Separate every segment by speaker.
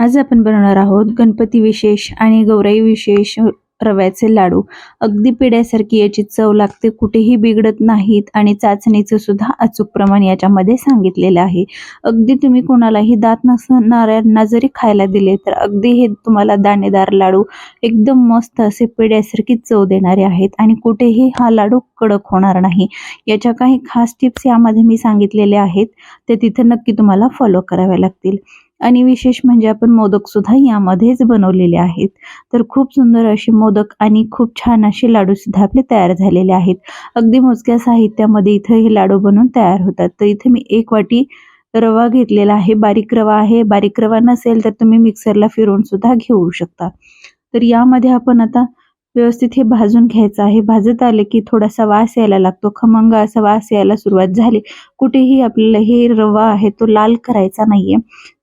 Speaker 1: आज आपण बनवणार आहोत गणपती विशेष आणि गौराई विशेष रव्याचे लाडू. अगदी पिढ्यासारखी याची चव लागते कुठेही बिघडत नाहीत आणि चाचणीचं सुद्धा अचूक प्रमाण याच्यामध्ये सांगितलेलं आहे. अगदी तुम्ही कोणालाही दात नसणाऱ्यांना जरी खायला दिले तर अगदी हे तुम्हाला दाणेदार लाडू एकदम मस्त असे पिढ्यासारखी चव देणारे आहेत आणि कुठेही हा लाडू कडक होणार नाही. याच्या काही खास टिप्स यामध्ये मी सांगितलेले आहेत ते तिथे नक्की तुम्हाला फॉलो कराव्या लागतील. आणि विशेष म्हणजे आपण मोदक सुद्धा यामध्येच बनवलेले आहेत. तर खूप सुंदर असे मोदक आणि खूप छान असे लाडू सुद्धा आपले तयार झालेले आहेत. अगदी मोजक्या साहित्यामध्ये इथं हे लाडू बनवून तयार होतात. तर इथे मी एक वाटी रवा घेतलेला आहे. बारीक रवा आहे. बारीक रवा नसेल तर तुम्ही मिक्सरला फिरवून सुद्धा घेऊ शकता. तर यामध्ये आपण आता व्यवस्थित हे भाजून घ्यायचं आहे. भाजत आले की थोडासा वास यायला लागतो. खमंग असा वास यायला सुरुवात झाली. कुठेही आपल्याला हे रवा आहे तो लाल करायचा नाहीये.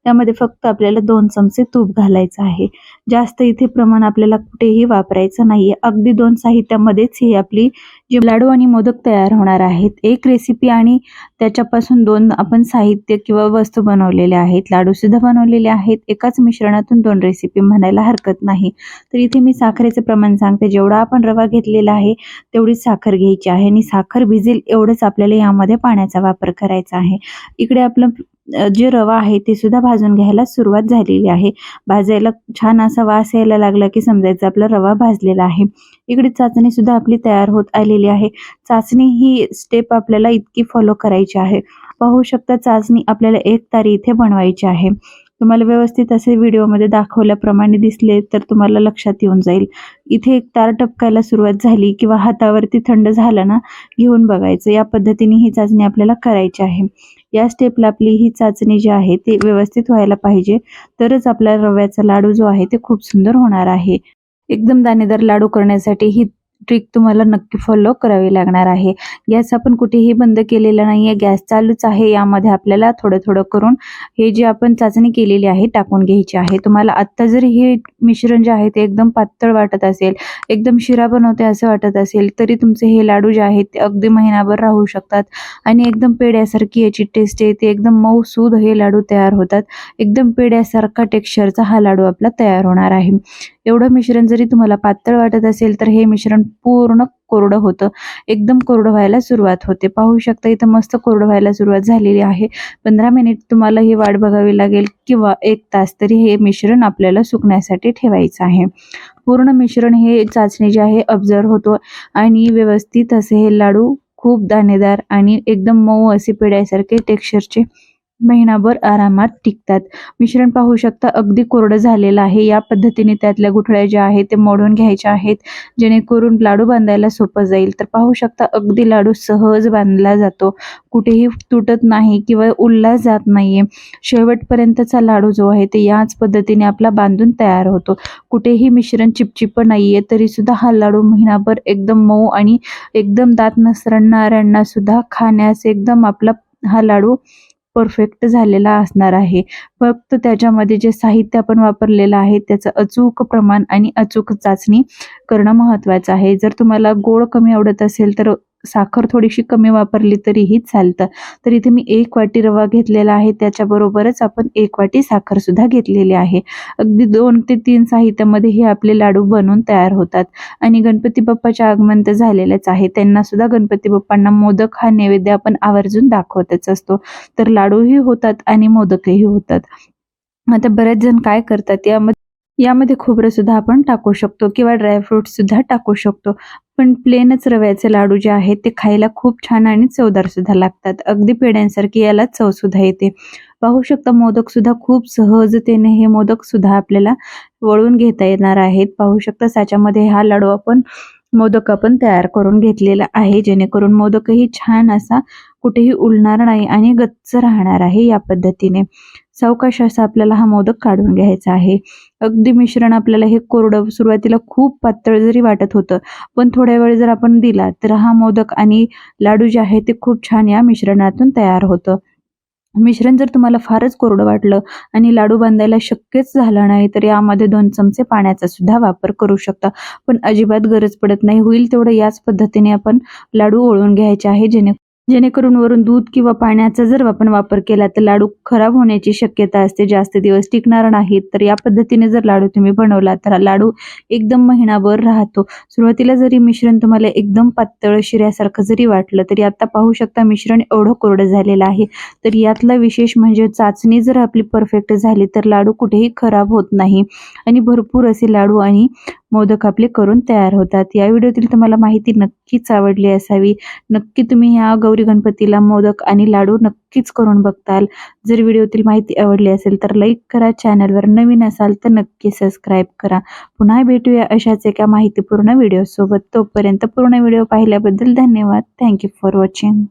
Speaker 1: त्यामध्ये फक्त आपल्याला दोन चमचे तूप घालायचं आहे. जास्त इथे प्रमाण आपल्याला कुठेही वापरायचं नाहीये. अगदी दोन साहित्यामध्येच ही आपली जी लाडू आणि मोदक तयार होणार आहेत. एक रेसिपी आणि त्याच्यापासून दोन आपण साहित्य किंवा वस्तू बनवलेले आहेत. लाडू सुद्धा बनवलेले आहेत. एकाच मिश्रणातून दोन रेसिपी म्हणायला हरकत नाही. तर इथे मी साखरेचं प्रमाण सांगते. जेवढा आपण रवा घेतलेला आहे तेवढीच साखर घ्यायची आहे. आणि साखर भिजेल एवढंच आपल्याला यामध्ये पाण्याचा वापर करायचा आहे. इकडे आपलं जे रवा आहे ते सुद्धा भाजून घ्यायला सुरुवात झालेली आहे. भाजायला छान असा वास यायला लागला की समजायचं आपला रवा भाजलेला आहे. इकडे चाचणी सुद्धा आपली तयार होत आलेली आहे. चाचणी ही स्टेप आपल्याला इतकी फॉलो करायची आहे. पाहू शकता चाचणी आपल्याला एक तारी इथे बनवायची आहे. तुम्हाला व्यवस्थित असे व्हिडिओमध्ये दाखवल्याप्रमाणे दिसले तर तुम्हाला लक्षात येऊन जाईल. इथे एक तार टपकायला सुरुवात झाली किंवा हातावरती थंड झालं ना घेऊन बघायचं. या पद्धतीने ही चाचणी आपल्याला करायची आहे. या स्टेपला आपली ही चाचणी जी आहे ती व्यवस्थित व्हायला पाहिजे. तरच आपला रव्याचा लाडू जो आहे ते खूप सुंदर होणार आहे. एकदम दाणेदार लाडू करण्यासाठी ही ट्रिक तुम्हाला नक्की फॉलो करावी लागणार आहे. गॅस आपण कुठेही बंद केलेला नाही आहे गॅस चालूच आहे. यामध्ये आपल्याला थोडं थोडं करून हे जे आपण चाचणी केलेली आहे टाकून घ्यायची आहे. तुम्हाला आत्ता जरी हे मिश्रण जे आहे ते एकदम पातळ वाटत असेल एकदम शिरा बनवते असं वाटत असेल तरी तुमचे हे लाडू जे आहेत ते अगदी महिनाभर राहू शकतात. आणि एकदम पेड्यासारखी याची टेस्ट येते. एकदम मऊसूद हे लाडू तयार होतात. एकदम पेड्यासारखा टेक्स्चरचा हा लाडू आपला तयार होणार आहे. एवढं मिश्रण जरी तुम्हाला पातळ वाटत असेल तर हे मिश्रण पूर्ण कोरडं होतं. एकदम कोरडं व्हायला सुरुवात होते. पाहू शकता इथं मस्त कोरडं व्हायला सुरुवात झालेली आहे. पंधरा मिनिट तुम्हाला ही वाट बघावी लागेल किंवा एक तास तरी हे मिश्रण आपल्याला सुकण्यासाठी ठेवायचं आहे. पूर्ण मिश्रण हे चाचणी जे आहे ऑब्झर्व होतो आणि व्यवस्थित असे हे लाडू खूप दाणेदार आणि एकदम मऊ असे पिढ्यासारखे टेक्स्चरचे महिनाभर आरामात टिकतात. मिश्रण पाहू शकता अगदी कोरडं झालेलं आहे. या पद्धतीने त्यातल्या गुठळ्या ज्या आहेत ते मोडून घ्यायच्या आहेत जेणेकरून लाडू बांधायला सोपं जाईल. तर पाहू शकता अगदी लाडू सहज बांधला जातो. कुठेही तुटत नाही किंवा उरला जात नाहीये. शेवटपर्यंतचा लाडू जो आहे ते याच पद्धतीने आपला बांधून तयार होतो. कुठेही मिश्रण चिपचिप नाहीये तरी सुद्धा हा लाडू महिनाभर एकदम मऊ आणि एकदम दात नसरणाऱ्यांना सुद्धा खाण्यास एकदम आपला हा लाडू परफेक्ट झालेला असणार आहे. फक्त त्याच्यामध्ये जे साहित्य आपण वापरलेलं आहे त्याचं अचूक प्रमाण आणि अचूक चाचणी करणं महत्त्वाचं आहे. जर तुम्हाला गोड कमी आवडत असेल तर साखर थोडीशी कमी वापरली तरीही चालतं. तर इथे मी एक वाटी रवा घेतलेला आहे. त्याच्याबरोबरच आपण एक वाटी साखर सुद्धा घेतलेली आहे. अगदी दोन ते तीन साहित्यामध्ये हे आपले लाडू बनवून तयार होतात. आणि गणपती बाप्पाच्या आगमन तर झालेलंच आहे. त्यांना सुद्धा गणपती बाप्पांना मोदक हा नैवेद्य आपण आवर्जून दाखवतच असतो. तर लाडूही होतात आणि मोदकही होतात. आता बरेच जण काय करतात? यामध्ये यामध्ये खोबरं सुद्धा आपण टाकू शकतो किंवा ड्रायफ्रूट सुद्धा टाकू शकतो. पण प्लेनच रव्याचे लाडू जे आहेत ते खायला खूप छान आणि चवदार सुद्धा लागतात. अगदी पेड्यांसारखी याला चव सुद्धा येते. पाहू शकता मोदक सुद्धा खूप सहजतेने हे मोदक सुद्धा आपल्याला वळून घेता येणार आहेत. पाहू शकता साच्यामध्ये हा लाडू आपण मोदक आपण तयार करून घेतलेला आहे. जेणेकरून मोदकही छान असा कुठेही उलणार नाही आणि गच्च राहणार आहे या पद्धतीने. सावकाश असा आपल्याला हा मोदक काढून घ्यायचा आहे. अगदी मिश्रण आपल्याला हे कोरडं सुरुवातीला खूप पातळ जरी वाटत होतं पण थोड्या वेळ जर आपण दिला तर हा मोदक आणि लाडू जे आहे ते खूप छान या मिश्रणातून तयार होतं. मिश्रण जर तुम्हाला फारच कोरडं वाटलं आणि लाडू बांधायला शक्यच झालं नाही तर यामध्ये दोन चमचे पाण्याचा सुद्धा वापर करू शकता. पण अजिबात गरज पडत नाही होईल तेवढं याच पद्धतीने आपण लाडू ओळून घ्यायचे आहे जेणे जेणेकरून वरून दूध किंवा पाण्याचा जर आपण वापर केला तर लाडू खराब होण्याची शक्यता असते. जास्त दिवस टिकणार नाहीत. तर या पद्धतीने जर लाडू तुम्ही बनवला तर लाडू एकदम महिनाभर राहतो. सुरुवातीला जरी मिश्रण तुम्हाला एकदम पातळ शिऱ्यासारखं जरी वाटलं तरी आता पाहू शकता मिश्रण एवढं कोरडं झालेलं आहे. तर यातला विशेष म्हणजे चाचणी जर आपली परफेक्ट झाली तर लाडू कुठेही खराब होत नाही. आणि भरपूर असे लाडू आणि मोदक आपले करून तयार होतात. या व्हिडिओतील तुम्हाला माहिती नक्कीच आवडली असावी. नक्की तुम्ही ह्या गौरी गणपतीला मोदक आणि लाडू नक्कीच करून बघताल. जर व्हिडिओतील माहिती आवडली असेल तर लाईक करा. चॅनलवर नवीन असाल तर नक्की सबस्क्राईब करा. पुन्हा भेटूया अशाच एका माहितीपूर्ण व्हिडिओसोबत तोपर्यंत पूर्ण व्हिडिओ पाहिल्याबद्दल धन्यवाद. Thank you for watching